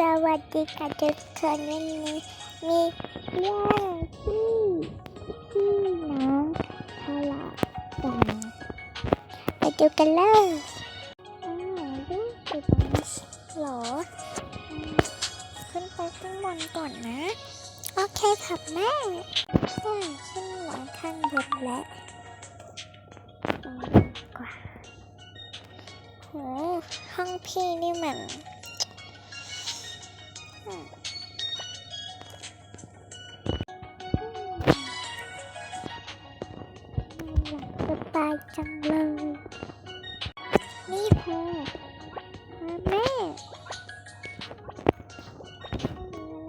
สวัสดีค่ะทุกคนวันนี้มีเรื่องที่ที่น้องทะเลาะกันไปดูกันเลยอ้าวดูสิบหรอขึ้นไปข้างบนก่อนนะ โอเคครับแม่ใช่ขึ้นมาข้างบนแล้วกว่าโหห้องพี่นี่มัน อยากสบายจังเลย นี่เธอมาแม่ข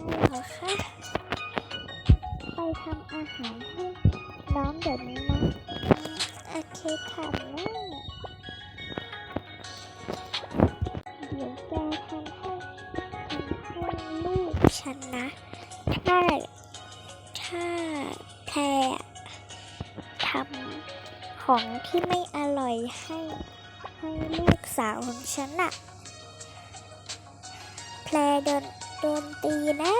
อะไรเหรอคะไปทำอาหารให้น้องเดี๋ยวนี้นะ โอเคค่ะ ของที่ไม่อร่อยให้ให้ลูกสาวของฉันอะแพรโดนโดนตีแน่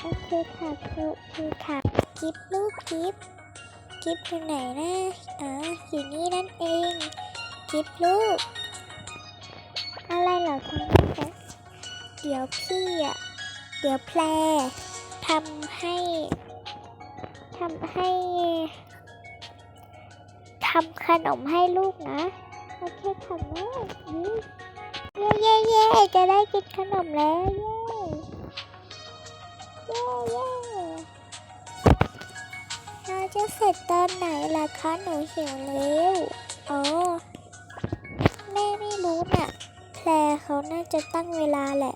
โอเคค่ะโอเคค่ะกิฟลูกกิฟกิฟอยู่ไหนนะอ๋ออยู่นี่นั่นเอง กิฟลูก อะไรเหรอคะแม่เดี๋ยวพี่อะเดี๋ยวแพรทำให้ทำให้ ทำขนมให้ลูกนะ โอเคค่ะแม่เย้เย้เย้จะได้กินขนมแล้ว เย้เย้เย้เราจะเสร็จตอนไหนล่ะคะหนูหิวแล้วอ๋อแม่ไม่รู้น่ะแพรเขาน่าจะตั้งเวลาแหละ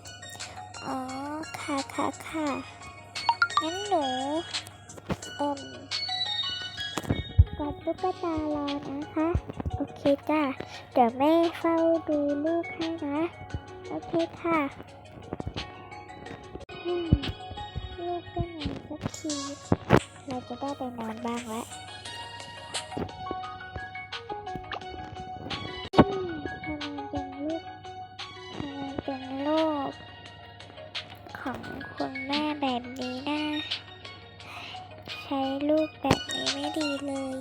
อ๋อ ค่ะค่ะค่ะงั้นหนูเอ่ม กอดตุ๊กตารอนะคะ โอเคจ้าเดี๋ยวแม่เฝ้าดูลูกให้นะ โอเคค่ะ ลูกก็นอนสักที เราจะได้ไปนอนบ้างแล้วทำเป็นลูกทำเป็นลูกของคุณแม่แบบนี้นะ ใช้ลูกแบบนี้ไม่ ดีเลย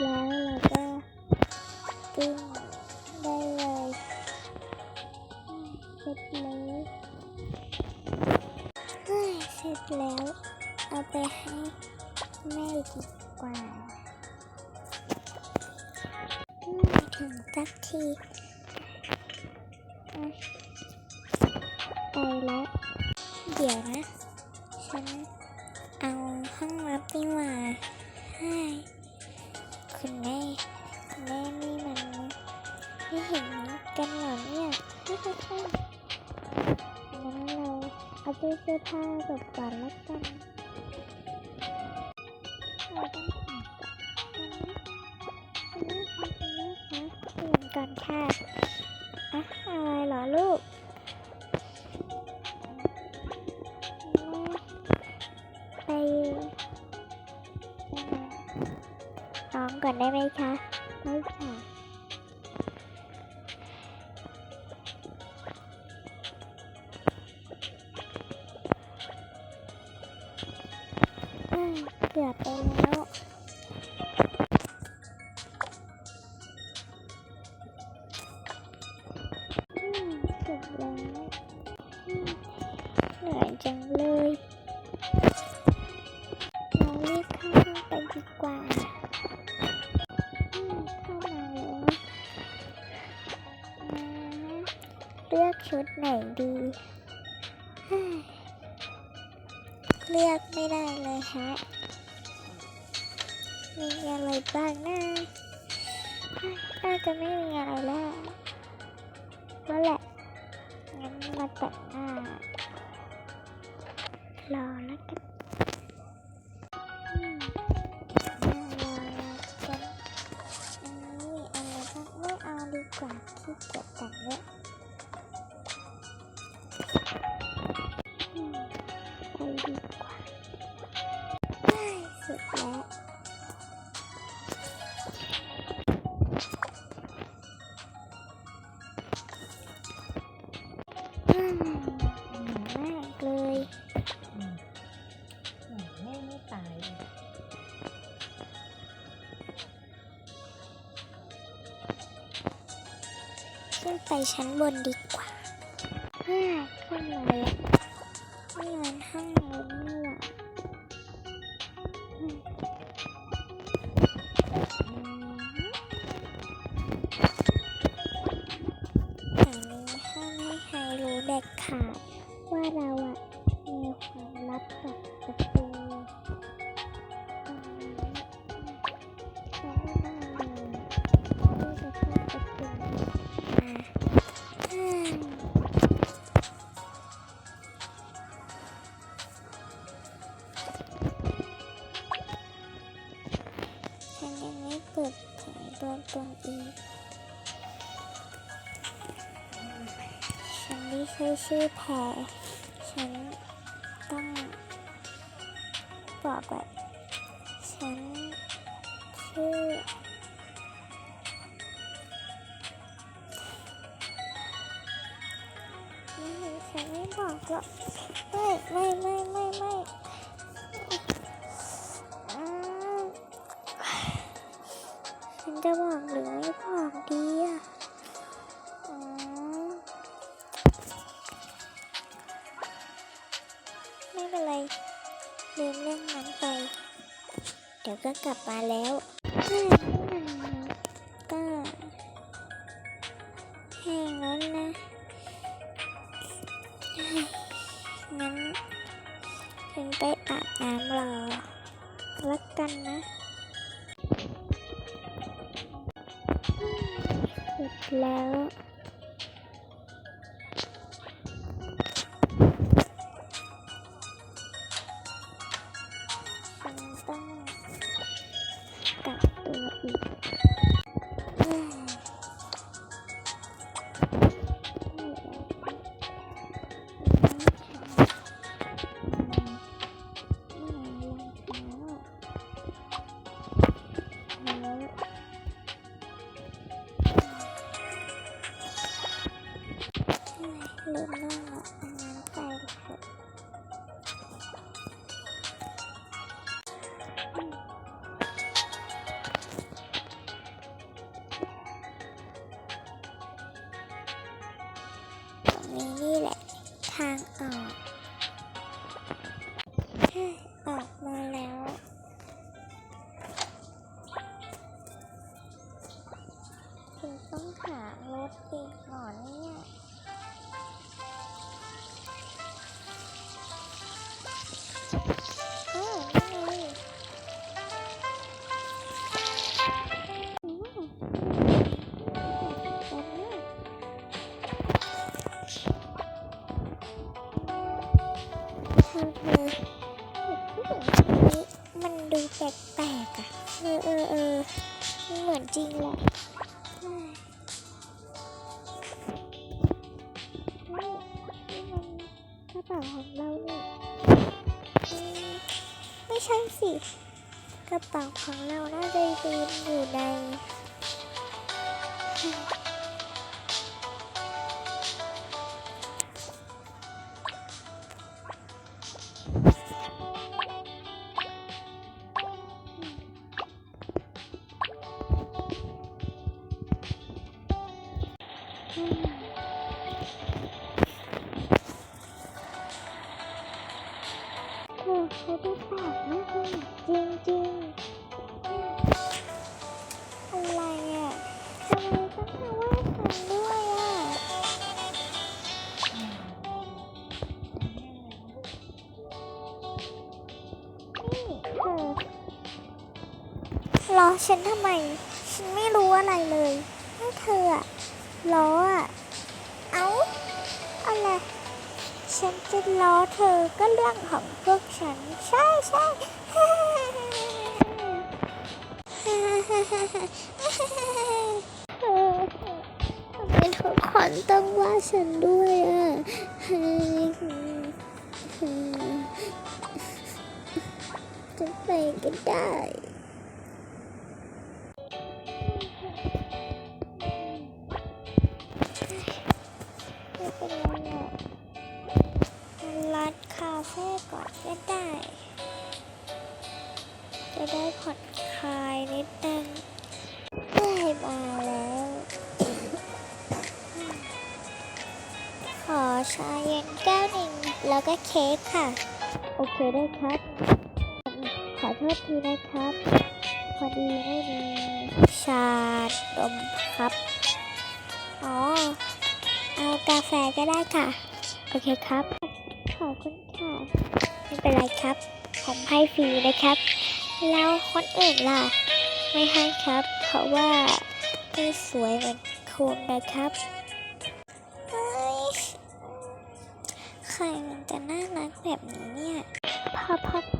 แล้วเราก็ปิ้งได้เลยเสร็จแล้วเสร็จแล้ว เอาไปให้แม่ดีกว่าถึงสักทีไปแล้ว เดี๋ยวนะ เอาไปเสื้อผ้าแบบก่อนแล้วกันเราต้องถ่ายก่อนค่ะคุณแม่คะเปลี่ยนก่อนค่ะอะอะไรเหรอลูกไปน้องก่อนได้ไหมคะได้ค่ะ จังเลยเรารีบเข้าห้องไปดีกว่าเข้ามาแล้วมาเลือกชุดไหนดี เลือกไม่ได้เลยฮะ มีอะไรบ้างนะเฮ้ยน่าจะไม่มีอะไรแล้วนั่นแหละา ขึ้นไปชั้นบนดีกว่าฮ่าขึ้นมาแล้วนี่มันห้องเรานี่ เผยตัวนอีก ฉันไม่ใช่ชื่อแพร รือไม่บอกดีอะอืมไม่เป็นไรลืมเรื่องนั้นไป เดี๋ยวก็กลับมาแล้วก็แห้งแล้วนะงั้นฉันไปอาบน้ำรอแล้วกันนะ แล้วฉันต้องกักตัวอีก นี้นี่แหละ ทางออก อเธอนี่มันดูแปลกๆอะ เออเออเออเหมือนจริงแหละนี่กระเป๋าของเราเนี่อืมไม่ใช่สิ กระเป๋าของเราน่าจะลืมอยู่ใน อืมโอ้เขาดูแปลกมากเลยจริงจริงอะไรอะทำไมต้องมาว่าฉันด้วยอะนี่เธอล้อฉันทำไม ฉันไม่รู้อะไรเลยว่าเธออะ ล้ออะเอ้าอะไรฉันจะล้อเธอก็เรื่องของพวกฉัน ใช่ใช่ทำไมทุกคนต้องว่าฉันด้วยอะจะไปก็ได้ ชาเย็นแก้วหนึ่งแล้วก็เค้กค่ะ โอเคได้ครับ ขอโทษทีนะครับ พอดีไม่มีชาดมครับ อ๋อ เอากาแฟก็ได้ค่ะ โอเคครับ ขอบคุณค่ะ ไม่เป็นไรครับ ผมให้ฟรีนะครับ แล้วคนอื่นล่ะ ไม่ให้ครับ เพราะว่าไม่สวยเหมือนคุณนะครับ พ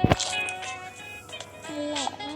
อร่อยมากเลย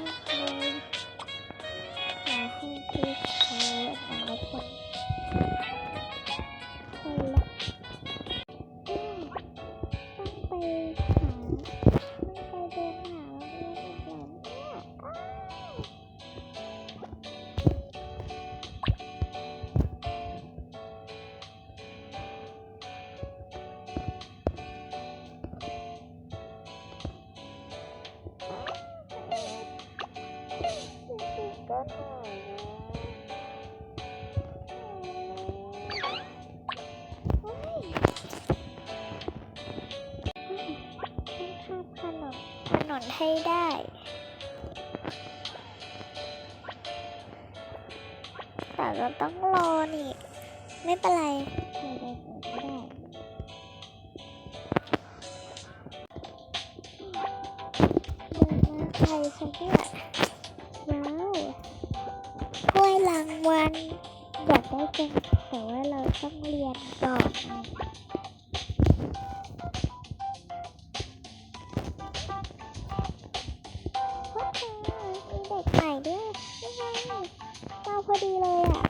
ให้ได้ แต่เราต้องรอนี่ ไม่เป็นไร พอดีเลยอะ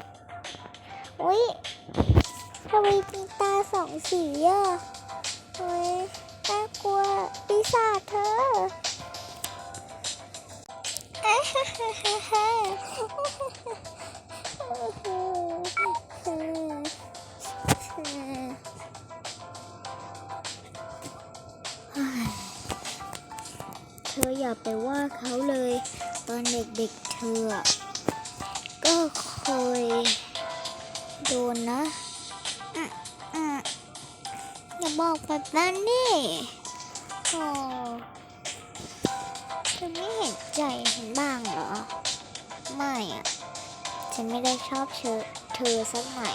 อุ๊ยทำไมมีตาสองสีอะเฮ้ยน่ากลัวปีศาจเธอเธออย่าไปว่าเขาเลย ตอนเด็กๆเธอ เคยโดนนะอะอะอย่าบอกแบบนั้นดิโอ้เธอไม่เห็นใจฉันบ้างเหรอ ไม่อะ ฉันไม่ได้ชอบเธอเธอสักหน่อย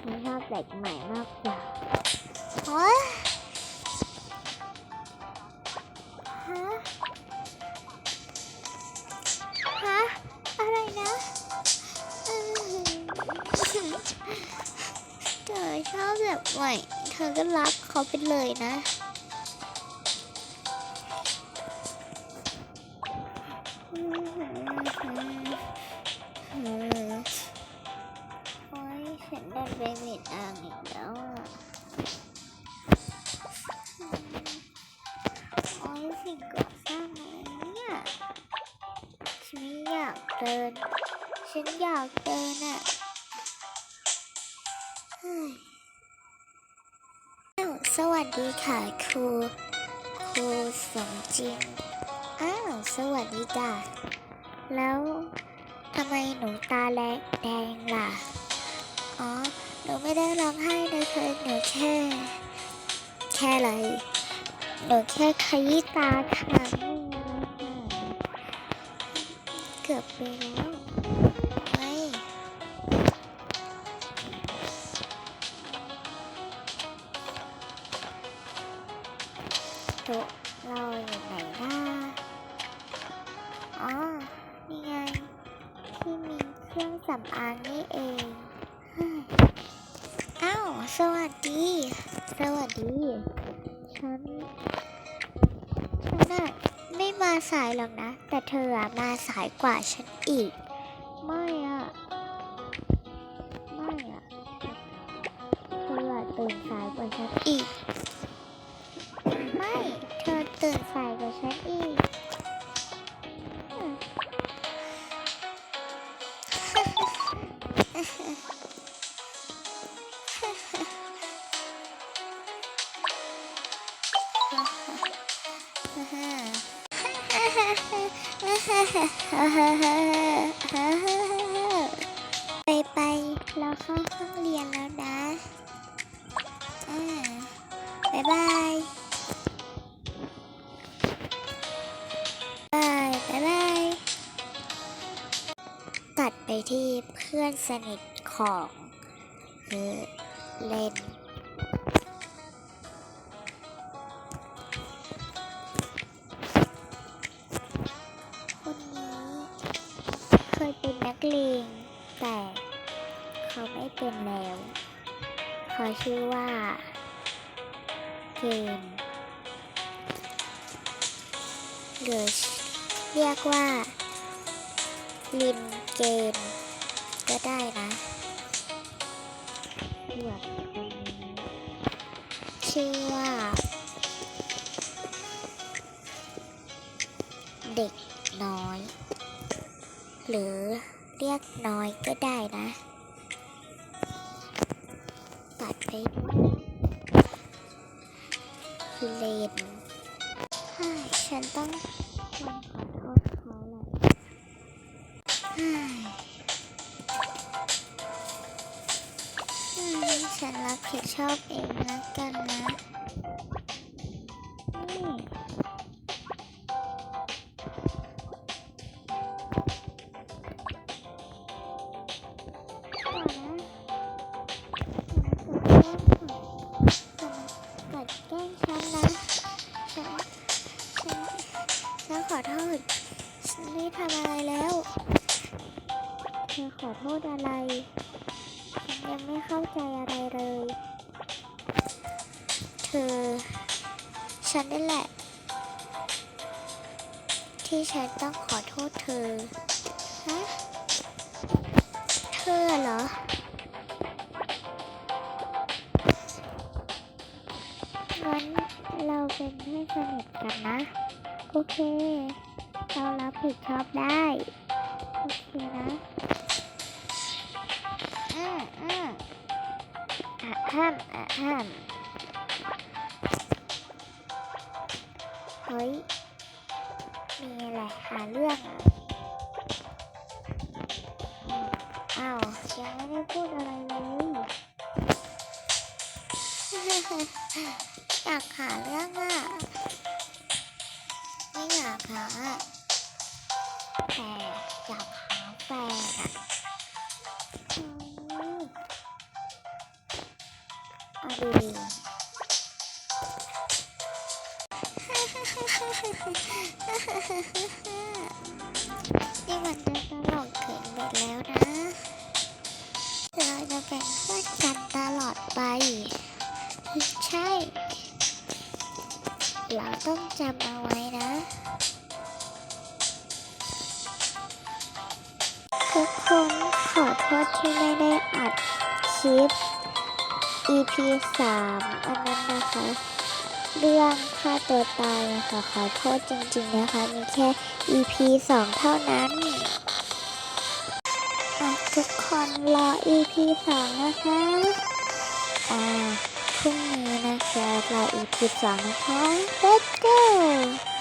ฉันชอบเด็กใหม่มากกว่าฮะฮ แบบใหม่ เธอก็รักเขาไปเลยนะ โอ้ยฉันดันไปผิดอ่างอีกแล้วอะโอ้ยสิ่งก่อสร้างอะไรเนี่ย ฉันไม่อยากเดิน ฉันอยาก ดีค่ะครูครูสมจริงอ้าวสวัสดีจ้ะแล้วทำไมหนูตาแดงแดงล่ะ อ๋อ หนูไม่ได้ร้องไห้เลยคือหนูแค่ แค่อะไร หนูแค่ขยี้ตาครั้งหนึงนะเกือบไปแสายหรอกนะ แต่เธออะมาสายกว่าฉันอีก ไม่อะไม่อะเธออะตื่นสายกว่าฉันอีก ไม่ เธอตื่นสายกว่าฉันอีก ไปไปเราเข้าห้องเรียนแล้วนะอ่าบ๊ายบายบายบ๊ายบายตัดไปที่เพื่อนสนิทของเลน เรียกว่าลินเกม ก็ได้นะเพื่อนคนนี้ชื่อว่าเด็กน้อย หรือเรียกน้อยก็ได้นะ ตัดไปด้วย รับผิดชอบเองแล้วกันนะ ขอโทษเธอ ฮะ เธอเหรอ งั้นเราเป็นเพื่อนสนิทกันนะ โอเค เรารับผิดชอบได้ โอเคนะอืมอืมอะห้ามอะห้ามเฮ้ย หาเรื่องอะอ้าวยังไม่ได้พูดอะไรเลยอยากหาเรื่องอะไม่อยากหาแต่อยากหาแฟนอะอืมเอาดีๆ ทุกคนขอโทษที่ไม่ได้อัดคลิป EP 3 อันนั้นนะคะ เรื่องฆ่าตัวตายนะคะขอโทษจริงๆนะคะ มีแค่ EP 2 เท่านั้นทุกคนรอ EP 2 นะคะ อ่าพรุ่งนี้นะคะรอ EP 2 นะคะ Let's go